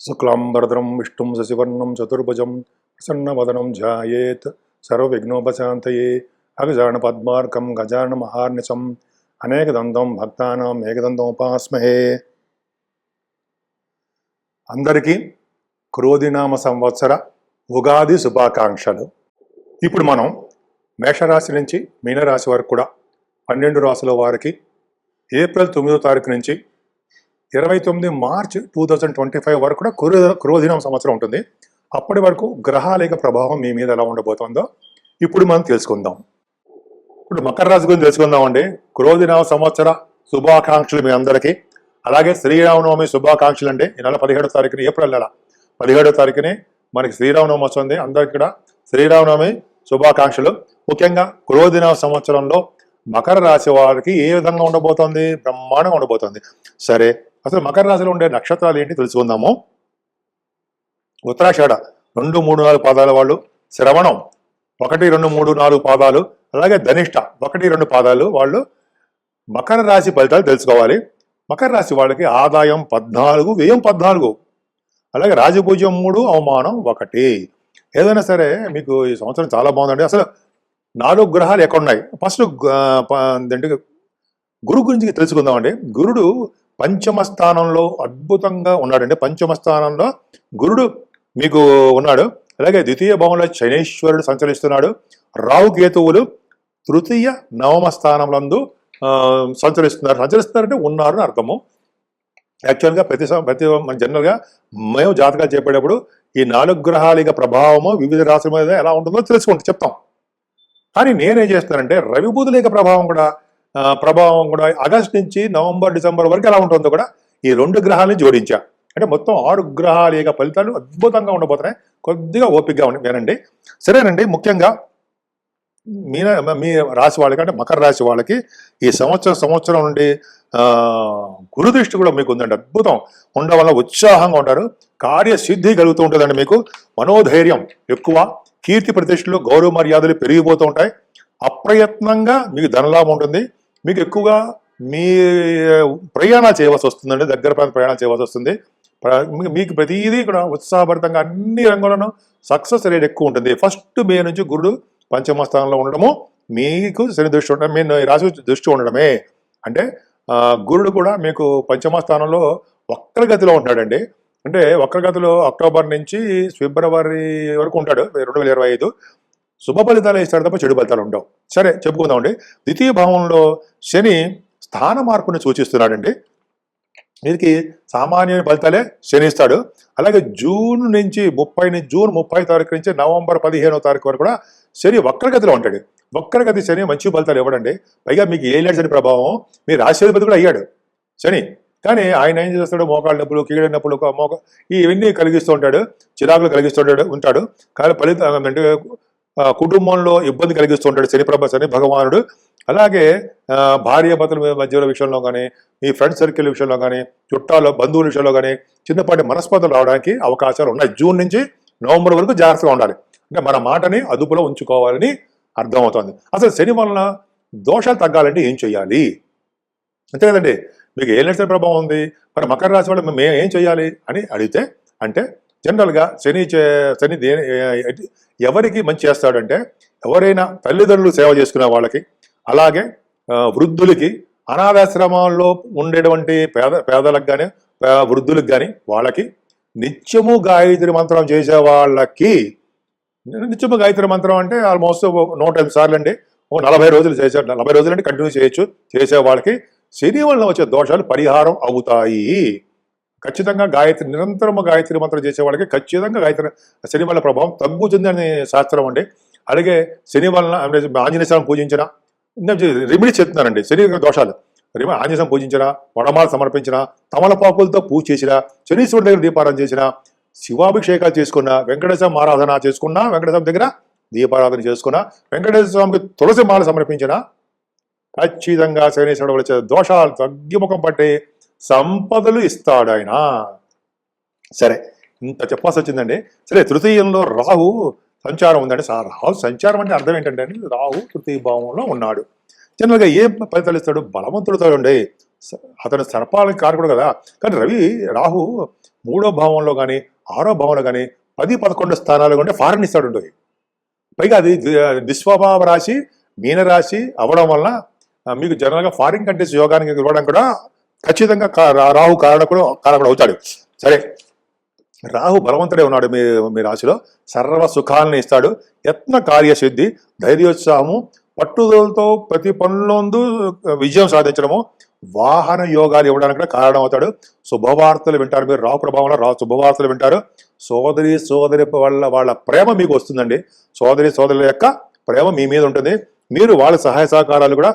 శుక్లాంబరదరం విష్ణుం శశివర్ణం చతుర్భుజం ప్రసన్నవదనం ధ్యాయేత్ సర్వవిఘ్నోపశాంతయే అగజాన పద్మార్కం గజాన మహార్నిశం అనేకదంతం భక్తానాం ఏకదంతం ఉపాస్మహే అందరికీ క్రోధినామ సంవత్సర ఉగాది శుభాకాంక్షలు. ఇప్పుడు మనం మేషరాశి నుంచి మీనరాశి వరకు కూడా పన్నెండు రాశుల వారికి ఏప్రిల్ తొమ్మిదో తారీఖు నుంచి ఇరవై తొమ్మిది March two thousand twenty five వరకు కూడా కురు క్రోధినం సంవత్సరం ఉంటుంది. అప్పటి వరకు గ్రహాల యొక్క ప్రభావం మీ మీద ఎలా ఉండబోతుందో ఇప్పుడు మనం తెలుసుకుందాం. ఇప్పుడు మకర రాశి గురించి తెలుసుకుందామండి క్రోధినామ సంవత్సర శుభాకాంక్షలు మీ అందరికీ. అలాగే శ్రీరామనవమి శుభాకాంక్షలు అండి. ఈ నెల పదిహేడో తారీఖున ఏప్రిల్ నెల పదిహేడో తారీఖునే మనకి శ్రీరామనవమి వస్తుంది. అందరికీ కూడా శ్రీరామనవమి శుభాకాంక్షలు. ముఖ్యంగా క్రోధినామ సంవత్సరంలో మకర రాశి వారికి ఏ విధంగా ఉండబోతోంది? బ్రహ్మాండంగా ఉండబోతోంది. సరే అసలు మకర రాశిలో ఉండే నక్షత్రాలు ఏంటి తెలుసుకుందాము. ఉత్తరాషాఢ రెండు మూడు నాలుగు పాదాల వాళ్ళు శ్రవణం ఒకటి రెండు మూడు నాలుగు పాదాలు అలాగే ధనిష్ట ఒకటి రెండు పాదాలు వాళ్ళు మకర రాశి ఫలితాలు తెలుసుకోవాలి. మకర రాశి వాళ్ళకి ఆదాయం పద్నాలుగు వ్యయం పద్నాలుగు. అలాగే రాజపూజ్యం మూడు అవమానం ఒకటి. ఏదైనా సరే మీకు ఈ సంవత్సరం చాలా బాగుందండి. అసలు నాలుగు గ్రహాలు ఎక్కడున్నాయి? ఫస్ట్ ఏంటి గురు గురించి తెలుసుకుందామండి. గురుడు పంచమ స్థానంలో అద్భుతంగా ఉన్నాడండి. పంచమ స్థానంలో గురుడు మీకు ఉన్నాడు. అలాగే ద్వితీయ భావంలో శనీశ్వరుడు సంచరిస్తున్నాడు. రావు కేతువులు తృతీయ నవమ స్థానంలందు సంచరిస్తున్నారు. సంచరిస్తున్నారంటే ఉన్నారు అని అర్థము. యాక్చువల్గా ప్రతి ప్రతి మన జనరల్గా మేము జాతకాలు చెప్పేటప్పుడు ఈ నాలుగు గ్రహాల ప్రభావము వివిధ రాశుల మీద ఎలా ఉంటుందో తెలుసుకుంటూ చెప్తాం. కానీ నేనేం చేస్తానంటే రవి బుధుల యొక్క ప్రభావం కూడా ప్రభావం కూడా ఆగస్ట్ నుంచి నవంబర్ డిసెంబర్ వరకు ఎలా ఉంటుందో కూడా ఈ రెండు గ్రహాలని జోడించా. అంటే మొత్తం ఆరు గ్రహాల యొక్క ఫలితాలు అద్భుతంగా ఉండబోతున్నాయి. కొద్దిగా ఓపికగా ఉండి వినండి. సరేనండి ముఖ్యంగా మీ మీ రాశి వాళ్ళకి అంటే మకర రాశి వాళ్ళకి ఈ సంవత్సరం సంవత్సరం నుండి గురు దృష్టి కూడా మీకు ఉందండి. అద్భుతం. ఉండడం వల్ల ఉత్సాహంగా ఉంటారు. కార్యసిద్ధి కలుగుతూ ఉంటుందండి మీకు. మనోధైర్యం ఎక్కువ. కీర్తి ప్రతిష్టలు గౌరవ మర్యాదలు పెరిగిపోతూ ఉంటాయి. అప్రయత్నంగా మీకు ధనలాభం ఉంటుంది. మీకు ఎక్కువగా మీ ప్రయాణాలు చేయవలసి వస్తుందండి దగ్గర ప్రాంత ప్రయాణాలు చేయవలసి వస్తుంది. మీకు ప్రతిదీ కూడా ఉత్సాహభరితంగా అన్ని రంగంలోనూ సక్సెస్ రేట్ ఎక్కువ ఉంటుంది. ఫస్ట్ మే నుంచి గురుడు పంచమ స్థానంలో ఉండడము మీకు శని దృష్టి ఉండడం మీ రాశి దృష్టి ఉండడమే. అంటే గురుడు కూడా మీకు పంచమ స్థానంలో వక్రగతిలో ఉంటాడండి. అంటే వక్రగతిలో అక్టోబర్ నుంచి ఫిబ్రవరి వరకు ఉంటాడు రెండు వేల ఇరవై ఐదు. శుభ ఫలితాలు ఇస్తాడు తప్ప చెడు ఫలితాలు ఉండవు. సరే చెప్పుకుందామండి. ద్వితీయ భావంలో శని స్థాన మార్పుని సూచిస్తున్నాడండి. వీరికి సామాన్య ఫలితాలే శనిస్తాడు అలాగే జూన్ నుంచి ముప్పై నుంచి జూన్ ముప్పై తారీఖు నుంచి నవంబర్ పదిహేనో తారీఖు వరకు కూడా శని వక్రగతిలో ఉంటాడు. వక్రగతి శని మంచి ఫలితాలు ఇవ్వడండి. పైగా మీకు ఏలేడు శని ప్రభావం? మీ రాష్ట్రాధిపతి కూడా అయ్యాడు. శని. కానీ ఆయన ఏం చేస్తాడు? మోకాళ్ళ నొప్పులు కీళ్ళ నొప్పులు మోక ఇవన్నీ కలిగిస్తూ ఉంటాడు. చిరాకులు కలిగిస్తూ ఉంటాడు కానీ ఫలితం అంటే కుటుంబంలో ఇబ్బంది కలిగిస్తూ ఉంటాడు శని ప్రభ శని భగవానుడు. అలాగే భార్య భర్తల మధ్యలో విషయంలో కానీ మీ ఫ్రెండ్ సర్కిల్ విషయంలో కానీ చుట్టాలు బంధువుల విషయంలో కానీ చిన్నపాటి మనస్పర్ధలు రావడానికి అవకాశాలు ఉన్నాయి. జూన్ నుంచి నవంబర్ వరకు జాగ్రత్తగా ఉండాలి. అంటే మన మాటని అదుపులో ఉంచుకోవాలని అర్థమవుతుంది. అసలు శని వలన దోషాలు తగ్గాలంటే ఏం చేయాలి అంతే కదండి. మీకు ఏ లక్షణ ప్రభావం ఉంది? మరి మకర రాశి వాళ్ళు మేము ఏం చేయాలి అని అడిగితే అంటే జనరల్గా శని చే శని దేని ఎవరికి మంచి చేస్తాడంటే ఎవరైనా తల్లిదండ్రులు సేవ చేసుకునే వాళ్ళకి అలాగే వృద్ధులకి అనాథాశ్రమాల్లో ఉండేటువంటి పేద పేదలకు కానీ వృద్ధులకు కానీ వాళ్ళకి నిత్యము గాయత్రి మంత్రం చేసే వాళ్ళకి నిత్యము గాయత్రి మంత్రం అంటే ఆల్మోస్ట్ నూట ఐదు సార్లు అండి ఓ నలభై రోజులు చేసే నలభై రోజులు అంటే కంటిన్యూ చేయొచ్చు చేసే వాళ్ళకి శని వలన వచ్చే దోషాలు పరిహారం అవుతాయి. ఖచ్చితంగా గాయత్రి నిరంతరము గాయత్రి మంత్రం చేసేవాళ్ళకి ఖచ్చితంగా గాయత్రి శని వల్ల ప్రభావం తగ్గుతుందని శాస్త్రం అండి. అలాగే శని వలన ఆంజనేయ స్వామి పూజించిన రిమిడి చెప్తున్నారండి శని దోషాలు. రిమి ఆంజనేయ స్వామి పూజించిన వడమాల సమర్పించిన తమలపాకులతో పూజ చేసిన శనీశ్వరుడి దగ్గర దీపారాధన చేసిన శివాభిషేకాలు చేసుకున్న వెంకటేశ్వర ఆరాధన చేసుకున్నా వెంకటేశ్వర దగ్గర దీపారాధన చేసుకున్న వెంకటేశ్వర స్వామికి తులసి మాల సమర్పించిన ఖచ్చితంగా శనీశ్వరుడు వచ్చే దోషాలు తగ్గిముఖం పట్టి సంపదలు ఇస్తాడు ఆయన. సరే ఇంత చెప్పాల్సి వచ్చిందండి. సరే తృతీయంలో రాహు సంచారం ఉందండి. సార్ రాహు సంచారం అంటే అర్థం ఏంటంటే రాహు తృతీయ భావంలో ఉన్నాడు. జనరల్గా ఏ ఫలితాలు ఇస్తాడు? బలవంతుడుతో ఉండే అతను సర్పాలకి కారకుడు కదా. కానీ రవి రాహు మూడో భావంలో కానీ ఆరో భావంలో కానీ పది పదకొండు స్థానాలు ఉంటే ఫారెన్ ఇస్తాడు పైగా అది ది- రాశి మీనరాశి అవ్వడం వలన మీకు జనరల్గా ఫారిన్ కంట్రీస్ యోగానికి ఇవ్వడం కూడా ఖచ్చితంగా కా- రా- రాహు కారకుడు కారకుడు అవుతాడు. సరే. రాహు బలవంతుడే ఉన్నాడు మీ మీ రాశిలో. సర్వ సుఖాలను ఇస్తాడు. యత్న కార్యసిద్ధి ధైర్యోత్సాహము పట్టుదలతో ప్రతి పనులందు విజయం సాధించడము వాహన యోగాలు ఇవ్వడానికి కూడా కారణం అవుతాడు శుభవార్తలు వింటారు మీరు. రావు ప్రభావంలో రా శుభవార్తలు వింటారు. సోదరి సోదరి వల్ల వాళ్ళ ప్రేమ మీకు వస్తుందండి. సోదరి సోదరుల యొక్క ప్రేమ మీ మీద ఉంటుంది. మీరు వాళ్ళ సహాయ సహకారాలు కూడా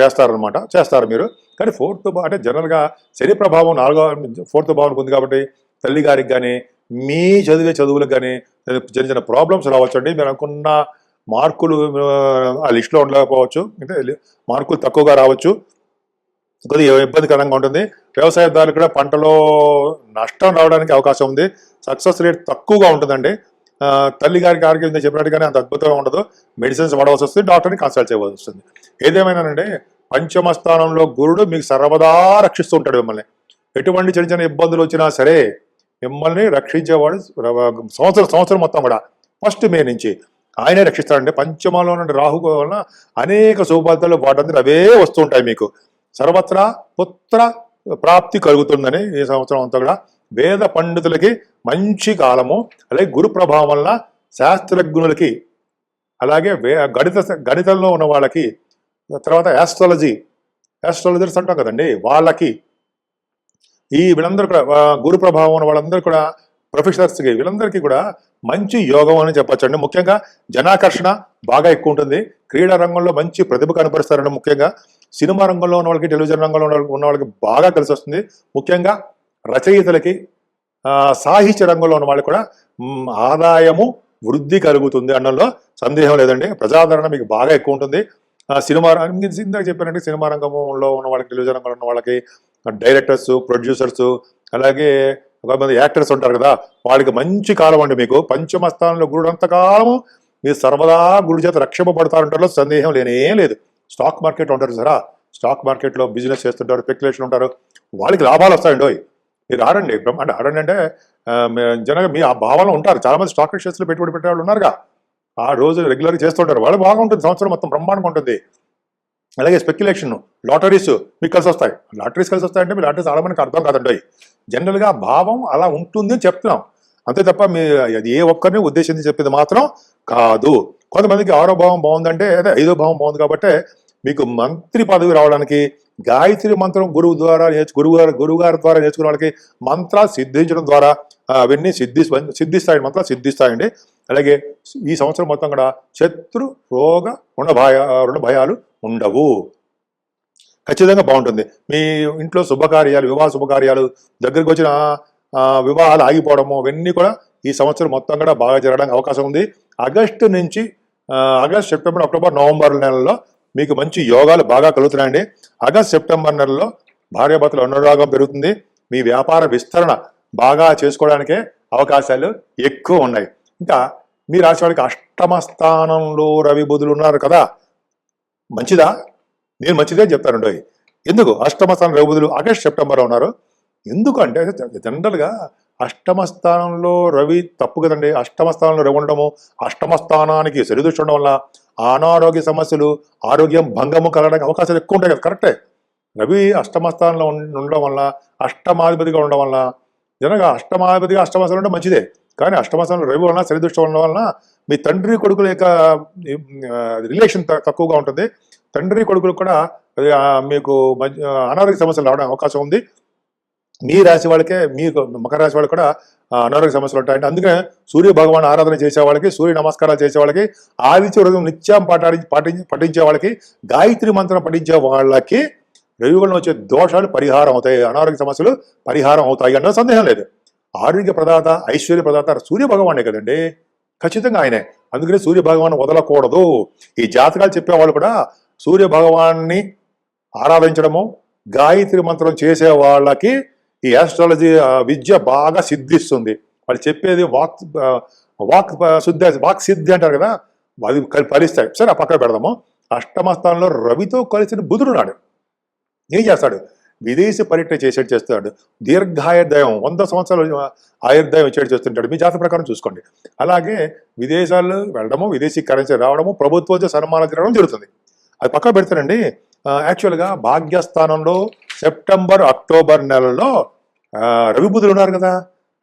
చేస్తారనమాట చేస్తారు మీరు. కానీ ఫోర్త్ అంటే జనరల్గా శని ప్రభావం నాలుగో ఫోర్త్ భావనకు ఉంది కాబట్టి తల్లి గారికి కానీ మీ చదివే చదువులకు కానీ చిన్న చిన్న ప్రాబ్లమ్స్ రావచ్చండి. మీరు అనుకున్న మార్కులు ఆ, లిస్ట్లో లిస్టులో ఉండలేకపోవచ్చు. అంటే మార్కులు తక్కువగా రావచ్చు. కొద్దిగా ఇబ్బందికరంగా ఉంటుంది. వ్యవసాయదారులు కూడా పంటలో నష్టం రావడానికి అవకాశం ఉంది. సక్సెస్ రేట్ తక్కువగా ఉంటుందండి. తల్లి గారికి ఆరోగ్యం చెప్పినట్టు కానీ అంత అద్భుతంగా ఉండదు. మెడిసిన్స్ వాడవలసి వస్తుంది డాక్టర్ని కన్సల్ట్ చేయవలసి వస్తుంది. ఏదేమైనానంటే పంచమ స్థానంలో గురుడు మీకు సర్వదా రక్షిస్తూ ఉంటాడు మిమ్మల్ని. ఎటువంటి చిన్న చిన్న ఇబ్బందులు వచ్చినా సరే మిమ్మల్ని రక్షించేవాడు సంవత్సరం సంవత్సరం మొత్తం కూడా. ఫస్ట్ మే నుంచి ఆయనే రక్షిస్తాడండి పంచమంలో నుండి రాహు వలన అనేక శుభార్థాలు వాటందరూ అవే వస్తుంటాయి మీకు. సర్వత్రా పుత్ర ప్రాప్తి కలుగుతుందని ఈ సంవత్సరం అంతా కూడా వేద పండితులకి మంచి కాలము అలాగే గురు ప్రభావం వలన శాస్త్రజ్ఞులకి అలాగే వే గణిత గణితంలో ఉన్న వాళ్ళకి తర్వాత యాస్ట్రాలజీ యాస్ట్రాలజర్స్ అంటాం కదండి వాళ్ళకి ఈ వీళ్ళందరూ కూడా గురు ప్రభావం ఉన్న వాళ్ళందరూ కూడా ప్రొఫెసర్స్కి వీళ్ళందరికీ కూడా మంచి యోగం అని చెప్పచ్చండి. ముఖ్యంగా జనాకర్షణ బాగా ఎక్కువ ఉంటుంది. క్రీడా రంగంలో మంచి ప్రతిభ కనపరుస్తారండి ముఖ్యంగా. సినిమా రంగంలో ఉన్న వాళ్ళకి టెలివిజన్ రంగంలో ఉన్న వాళ్ళకి- ఉన్న వాళ్ళకి బాగా కలిసి వస్తుంది ముఖ్యంగా రచయితలకి సాహిత్య రంగంలో ఉన్న వాళ్ళకి కూడా ఆదాయము వృద్ధి కలుగుతుంది అనడంలో సందేహం లేదండి. ప్రజాదరణ మీకు బాగా ఎక్కువ ఉంటుంది. ఆ, సినిమా రంగం ఇందాక చెప్పానంటే సినిమా రంగంలో ఉన్న వాళ్ళకి టెలివిజన్ రంగంలో ఉన్న వాళ్ళకి డైరెక్టర్స్ ప్రొడ్యూసర్స్ అలాగే కొంతమంది యాక్టర్స్ ఉంటారు కదా వాళ్ళకి మంచి కాలం అండి మీకు. పంచమస్థానంలో గురుడు అంతకాలము మీరు సర్వదా గుడి చేత రక్షింపబడతారంటారో సందేహం లేనే లేదు. స్టాక్ మార్కెట్ ఉంటారు సరా స్టాక్ మార్కెట్లో బిజినెస్ చేస్తుంటారు స్పెక్యులేషన్ ఉంటారు. వాళ్ళకి లాభాలు వస్తాయండి ఓయ్. మీరు ఆడండి బ్రహ్మాండ ఆడండి అంటే మీ- జనగా మీ ఆ భావన ఉంటారు. చాలా మంది స్టాక్ ఎక్స్చేంజ్లో పెట్టుబడి పెట్టే వాళ్ళు ఉన్నారుగా. ఆ రోజు రెగ్యులర్గా చేస్తుంటారు. వాళ్ళు బాగుంటుంది. సంవత్సరం మొత్తం బ్రహ్మాండంగా ఉంటుంది. అలాగే స్పెక్యులేషన్ లాటరీస్ మీకు కలిసి వస్తాయి. లాటరీస్ కలిసి వస్తాయంటే మీ లాటరీస్ చాలా అర్థం కాదండి. జనరల్గా భావం అలా ఉంటుంది అని చెప్తున్నాం. అంతే తప్ప మీ అది ఏ ఒక్కరిని ఉద్దేశించి చెప్పేది మాత్రం కాదు. కొంతమందికి ఆరో భావం బాగుందంటే అదే ఐదో భావం బాగుంది కాబట్టి మీకు మంత్రి పదవి రావడానికి గాయత్రి మంత్రం గురువు ద్వారా నేర్చు గురువు గారు గురువు గారి ద్వారా నేర్చుకునే వాళ్ళకి మంత్రాలు సిద్ధించడం ద్వారా అవన్నీ సిద్ధి సిద్ధిస్తాయి మంత్రాలు సిద్ధిస్తాయండి. అలాగే ఈ సంవత్సరం మొత్తం కూడా శత్రు రోగ రుణ భయ రుణ భయాలు ఉండవు. ఖచ్చితంగా బాగుంటుంది. మీ ఇంట్లో శుభకార్యాలు వివాహ శుభకార్యాలు దగ్గరికి వచ్చిన వివాహాలు ఆగిపోవడము అవన్నీ కూడా ఈ సంవత్సరం మొత్తం కూడా బాగా జరగడానికి అవకాశం ఉంది. ఆగస్టు నుంచి ఆగస్ట్ సెప్టెంబర్ అక్టోబర్ నవంబర్ నెలలో మీకు మంచి యోగాలు బాగా కలుగుతున్నాయండి. ఆగస్ట్ సెప్టెంబర్ నెలలో భార్యాభర్తల అనురాగం పెరుగుతుంది. మీ వ్యాపార విస్తరణ బాగా చేసుకోవడానికే అవకాశాలు ఎక్కువ ఉన్నాయి. ఇంకా మీ రాశి వాళ్ళకి అష్టమ స్థానంలో రవి బుధులు ఉన్నారు కదా. మంచిదా? నేను మంచిదే చెప్తానండి ఎందుకు? అష్టమ స్థానం రవి బుధులు ఆగస్ట్ సెప్టెంబర్లో ఉన్నారు. ఎందుకు అంటే జనరల్గా అష్టమ స్థానంలో రవి తప్పు కదండి. అష్టమ స్థానంలో రవి ఉండడము అష్టమ స్థానానికి సరిదృష్టి ఉండడం వల్ల అనారోగ్య సమస్యలు ఆరోగ్యం భంగము కలగడానికి అవకాశాలు ఎక్కువ ఉంటాయి కదా. కరెక్టే. రవి అష్టమ స్థానంలో ఉండడం వల్ల అష్టమాధిపతిగా ఉండడం వల్ల జనగా అష్టమాధిపతిగా అష్టమ స్థానం ఉంటే మంచిదే. కానీ అష్టమ స్థానంలో రవి వలన సరిదృష్టి ఉండడం వలన మీ తండ్రి కొడుకుల యొక్క రిలేషన్ తక్కువగా ఉంటుంది. తండ్రి కొడుకులు కూడా మీకు అనారోగ్య సమస్యలు రావడానికి అవకాశం ఉంది. మీ రాశి వాళ్ళకే మీకు మకర రాశి వాళ్ళకి కూడా అనారోగ్య సమస్యలు ఉంటాయండి. అందుకనే సూర్య భగవాన్ ఆరాధన చేసే వాళ్ళకి సూర్య నమస్కారాలు చేసే వాళ్ళకి ఆదిత్య హృదయం నిత్యం పాటి పాటించి పఠించే వాళ్ళకి గాయత్రి మంత్రం పఠించే వాళ్ళకి రవి వచ్చే దోషాలు పరిహారం అవుతాయి. అనారోగ్య సమస్యలు పరిహారం అవుతాయి అన్న సందేహం లేదు. ఆరోగ్య ప్రదాత ఐశ్వర్య ప్రదాత సూర్య భగవానే కదండి? ఖచ్చితంగా ఆయనే. అందుకని సూర్య భగవాన్ వదలకూడదు. ఈ జాతకాలు చెప్పేవాళ్ళు కూడా సూర్య భగవాన్ని ఆరాధించడము గాయత్రి మంత్రం చేసే వాళ్ళకి ఈ ఆస్ట్రాలజీ ఆ, విద్య బాగా సిద్ధిస్తుంది. వాళ్ళు చెప్పేది వాక్ వాక్ శుద్ధి వాక్ సిద్ధి అంటారు కదా అది కలి- ఫలిస్తాయి. సరే ఆ పక్కన పెడదాము. అష్టమ స్థానంలో రవితో కలిసిన బుధుడు నాడు ఏం చేస్తాడు? విదేశీ పర్యటన చేసేట్టు చేస్తాడు దీర్ఘాయుర్దాయం వంద సంవత్సరాలు ఆయుర్దాయం వచ్చేట్టు చేస్తుంటాడు. మీ జాతక ప్రకారం చూసుకోండి. అలాగే విదేశాల్లో వెళ్ళడము విదేశీ కరెన్సీ రావడము ప్రభుత్వ సన్మానం తిరగడం జరుగుతుంది. అది పక్కన పెడతానండి యాక్చువల్గా భాగ్యస్థానంలో సెప్టెంబర్ అక్టోబర్ నెలలో రవి బుధులు ఉన్నారు కదా.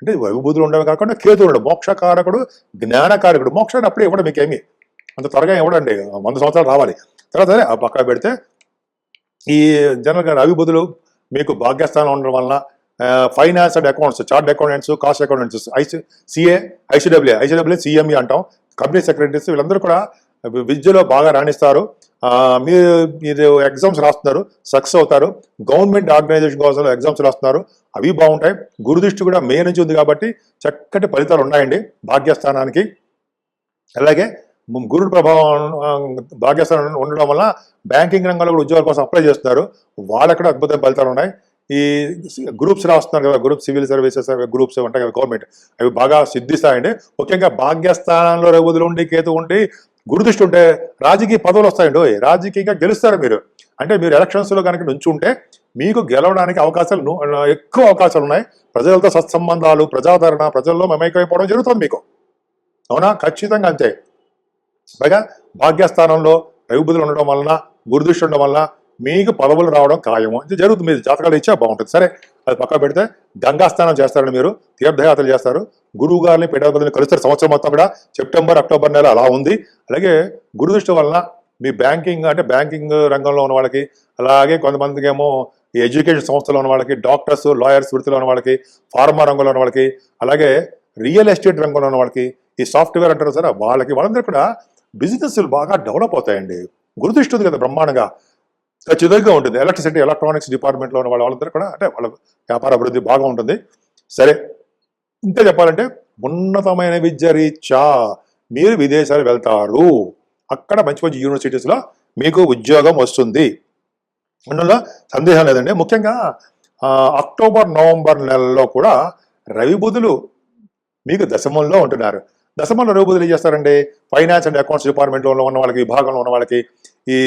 అంటే రవి బుధులు ఉండడం కాకుండా కేతుడు మోక్షకారకుడు జ్ఞానకారకుడు. మోక్షాన్ని అప్పుడే ఇవ్వడం మీకేమి అంత త్వరగా ఇవ్వడండి. వంద సంవత్సరాలు రావాలి. తర్వాత అదే ఆ పక్కన పెడితే ఈ జనరల్గా రవి బుధులు మీకు భాగ్యస్థానం ఉండడం వలన finance and accounts chart accountants cost accountants IC CA ICW ICW CME అంటాం. కంపెనీ సెక్రటరీస్ వీళ్ళందరూ కూడా విద్యలో బాగా రాణిస్తారు. మీరు మీరు ఎగ్జామ్స్ రాస్తున్నారు సక్సెస్ అవుతారు. గవర్నమెంట్ ఆర్గనైజేషన్ కోసం ఎగ్జామ్స్ రాస్తున్నారు. అవి బాగుంటాయి. గురుదృష్టి కూడా మే నుంచి ఉంది కాబట్టి చక్కటి ఫలితాలు ఉన్నాయండి భాగ్యస్థానానికి. అలాగే గురుడు ప్రభావం భాగ్యస్థానం ఉండడం వల్ల బ్యాంకింగ్ రంగంలో కూడా ఉద్యోగాల కోసం అప్లై చేస్తున్నారు. వాళ్ళకి కూడా అద్భుతమైన ఫలితాలు ఉన్నాయి. ఈ గ్రూప్స్ రాస్తున్నారు కదా గ్రూప్ సివిల్ సర్వీసెస్ గ్రూప్స్ ఉంటాయి కదా గవర్నమెంట్ అవి బాగా సిద్ధిస్తాయండి. ముఖ్యంగా భాగ్యస్థానంలో రఘుదులు ఉండి కేతు ఉండి గురుదృష్టి ఉంటే రాజకీయ పదవులు వస్తాయండి. రాజకీయంగా గెలుస్తారు మీరు. అంటే మీరు ఎలక్షన్స్లో కనుక నుంచుంటే మీకు గెలవడానికి అవకాశాలు ఎక్కువ అవకాశాలు ఉన్నాయి. ప్రజలతో సత్సంబంధాలు ప్రజాదరణ ప్రజల్లో మమైకమైపోవడం జరుగుతుంది మీకు. అవునా? ఖచ్చితంగా అంతే. పైగా భాగ్యస్థానంలో రవిబుద్ధులు ఉండడం వలన గురుదృష్టి ఉండడం వలన మీకు పదవులు రావడం ఖాయము. ఇది జరుగుతుంది. మీరు జాతకాలు ఇచ్చా బాగుంటుంది. సరే అది పక్క పెడితే గంగా స్నానం చేస్తారండి మీరు. తీర్థయాత్రలు చేస్తారు. గురువు గారిని పీఠాధిపతిని కలుస్తారు సంవత్సరం మొత్తం కూడా సెప్టెంబర్ అక్టోబర్ నెల అలా ఉంది. అలాగే గురుదృష్టి వలన మీ బ్యాంకింగ్ అంటే బ్యాంకింగ్ రంగంలో ఉన్న వాళ్ళకి అలాగే కొంతమందికి ఏమో ఈ ఎడ్యుకేషన్ సంస్థలో ఉన్న వాళ్ళకి డాక్టర్స్ లాయర్స్ వృత్తిలో ఉన్న వాళ్ళకి ఫార్మా రంగంలో ఉన్న వాళ్ళకి అలాగే రియల్ ఎస్టేట్ రంగంలో ఉన్న వాళ్ళకి ఈ సాఫ్ట్వేర్ అంటారు సరే వాళ్ళకి వాళ్ళందరూ కూడా బిజినెస్లు బాగా డెవలప్ అవుతాయండి. గురుదృష్టి ఉంది కదా బ్రహ్మాండంగా. ఖచ్చితంగా ఉంటుంది. ఎలక్ట్రిసిటీ ఎలక్ట్రానిక్స్ డిపార్ట్మెంట్లో ఉన్న వాళ్ళందరూ కూడా అంటే వాళ్ళ వ్యాపార అభివృద్ధి బాగా ఉంటుంది. సరే ఇంకా చెప్పాలంటే ఉన్నతమైన విద్య రీత్యా మీరు విదేశాలు వెళ్తారు. అక్కడ మంచి మంచి యూనివర్సిటీస్లో మీకు ఉద్యోగం వస్తుంది. అందులో సందేహం లేదండి. ముఖ్యంగా అక్టోబర్ నవంబర్ నెలలో కూడా రవి బుధులు మీకు దశమంలో ఉంటున్నారు. దశమంలో రవిబుధులు ఏం చేస్తారండి? ఫైనాన్స్ అండ్ అకౌంట్స్ డిపార్ట్మెంట్లో ఉన్న వాళ్ళకి విభాగంలో ఉన్న వాళ్ళకి ఈ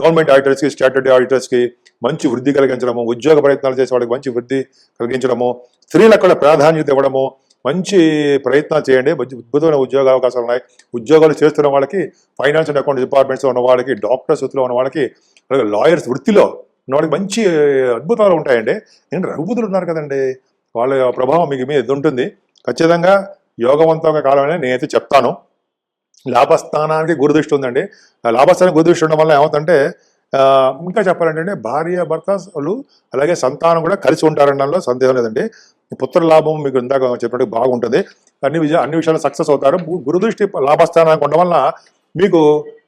గవర్నమెంట్ ఆడిటర్స్కి స్టాట్యూటరీ ఆడిటర్స్కి మంచి వృద్ధి కలిగించడము ఉద్యోగ ప్రయత్నాలు చేసే వాళ్ళకి మంచి వృద్ధి కలిగించడము స్త్రీలకు కూడా ప్రాధాన్యత ఇవ్వడము మంచి ప్రయత్నాలు చేయండి మంచి అద్భుతమైన ఉద్యోగ అవకాశాలు ఉన్నాయి. ఉద్యోగాలు చేస్తున్న వాళ్ళకి ఫైనాన్స్ అండ్ అకౌంట్ డిపార్ట్మెంట్స్ ఉన్న వాళ్ళకి డాక్టర్స్ వృత్తిలో ఉన్న వాళ్ళకి అలాగే లాయర్స్ వృత్తిలో ఉన్న వాళ్ళకి మంచి అద్భుతాలు ఉంటాయండి. నేను రఘుపతులు ఉన్నారు కదండి. వాళ్ళ ప్రభావం మీకు మీద ఉంటుంది. ఖచ్చితంగా యోగవంతంగా కాలమని నేనైతే చెప్తాను. లాభస్థానానికి గురుదృష్టి ఉందండి. లాభస్థానం గురుదృష్టి ఉండడం వల్ల ఏమవుతుందంటే ఇంకా చెప్పాలంటే భార్య భర్తలు అలాగే సంతానం కూడా కలిసి ఉంటారనడంలో సందేహం లేదండి. పుత్ర లాభం మీకు ఇందాక చెప్పినట్టు బాగుంటుంది. అన్ని విజయ అన్ని విషయాలు సక్సెస్ అవుతారు. గురుదృష్టి లాభస్థానానికి ఉండడం వల్ల మీకు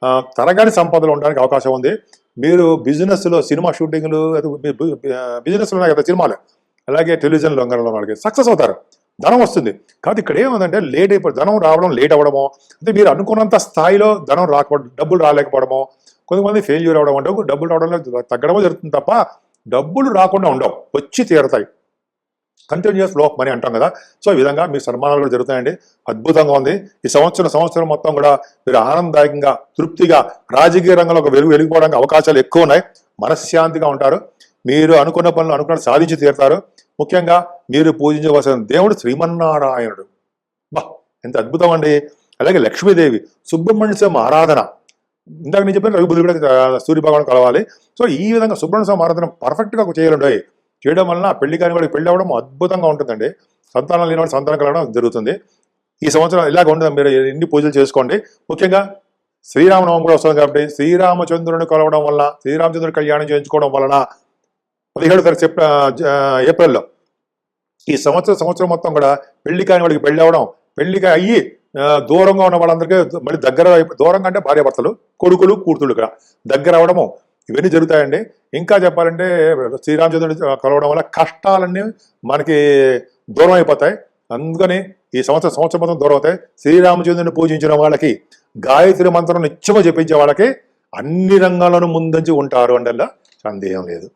ఆ, తరగని సంపదలు ఉండడానికి అవకాశం ఉంది. మీరు బిజినెస్లో సినిమా షూటింగ్లు బిజినెస్లో ఉన్నాయి కదా సినిమాలు. అలాగే టెలివిజన్ రంగంలో వాళ్ళకి సక్సెస్ అవుతారు. ధనం వస్తుంది. కాబట్టి ఇక్కడ ఏముందంటే లేట్ అయిపోయి ధనం రావడం లేట్ అవ్వడము అంటే మీరు అనుకున్నంత స్థాయిలో ధనం రాకపోవడం డబ్బులు రాలేకపోవడము కొంతమంది ఫెయిల్యూర్ అవ్వడం అంటే డబ్బులు రావడంలో తగ్గడమో జరుగుతుంది తప్ప డబ్బులు రాకుండా ఉండవు. వచ్చి తీరతాయి. కంటిన్యూస్ ఫ్లో ఆఫ్ మనీ అంటాం కదా. సో ఈ విధంగా మీ సన్మానాలు కూడా జరుగుతాయండి. అద్భుతంగా ఉంది. ఈ సంవత్సరం సంవత్సరం మొత్తం కూడా మీరు ఆనందదాయకంగా తృప్తిగా రాజకీయ రంగంలో ఒక వెలుగు వెలిగిపోవడానికి అవకాశాలు ఎక్కువ ఉన్నాయి. మనశ్శాంతిగా ఉంటారు. మీరు అనుకున్న పనులు అనుకున్న సాధించి తీరుతారు. ముఖ్యంగా మీరు పూజించవలసిన దేవుడు శ్రీమన్నారాయణుడు. బా ఎంత అద్భుతం అండి. అలాగే లక్ష్మీదేవి సుబ్రహ్మణ్య స్వామి ఆరాధన. ఇందాక నేను చెప్పిన రవి కూడా సూర్యభగవాన్ సూర్య కలవాలి. సో ఈ విధంగా సుబ్రహ్మణ్య స్వామి ఆరాధన పర్ఫెక్ట్గా చేయాలండి చేయడం వలన పెళ్ళి కాని వాళ్ళకి పెళ్ళి అవ్వడం అద్భుతంగా ఉంటుందండి. సంతానం లేని సంతానం కలగడం జరుగుతుంది. ఈ సంవత్సరం ఇలాగ ఉంటుంది మీరు ఎన్ని పూజలు చేసుకోండి. ముఖ్యంగా శ్రీరామనవం కూడా వస్తుంది కాబట్టి శ్రీరామచంద్రుని కలవడం వల్ల శ్రీరామచంద్రుడి కళ్యాణం చేయించుకోవడం వలన పదిహేడు తారీఖు సెప్ ఏప్రిల్లో ఈ సంవత్సరం సంవత్సరం మొత్తం కూడా పెళ్ళి కాని పెళ్ళి అవ్వడం పెళ్ళికి అయ్యి దూరంగా ఉన్న వాళ్ళందరికీ మళ్ళీ దగ్గర దూరంగా అంటే భార్యాభర్తలు కొడుకులు కూతుళ్ళు ఇక్కడ. దగ్గర అవడము ఇవన్నీ జరుగుతాయండి. ఇంకా చెప్పాలంటే శ్రీరామచంద్రుడి కలవడం వల్ల కష్టాలన్నీ మనకి దూరం అయిపోతాయి. అందుకని ఈ సంవత్సరం సంవత్సరం మొత్తం దూరం అవుతాయి. శ్రీరామచంద్రుని పూజించిన వాళ్ళకి గాయత్రి మంత్రం నిత్యము జపించే వాళ్ళకి అన్ని రంగాల్లోనూ ముందంచి ఉంటారు అంటే సందేహం లేదు.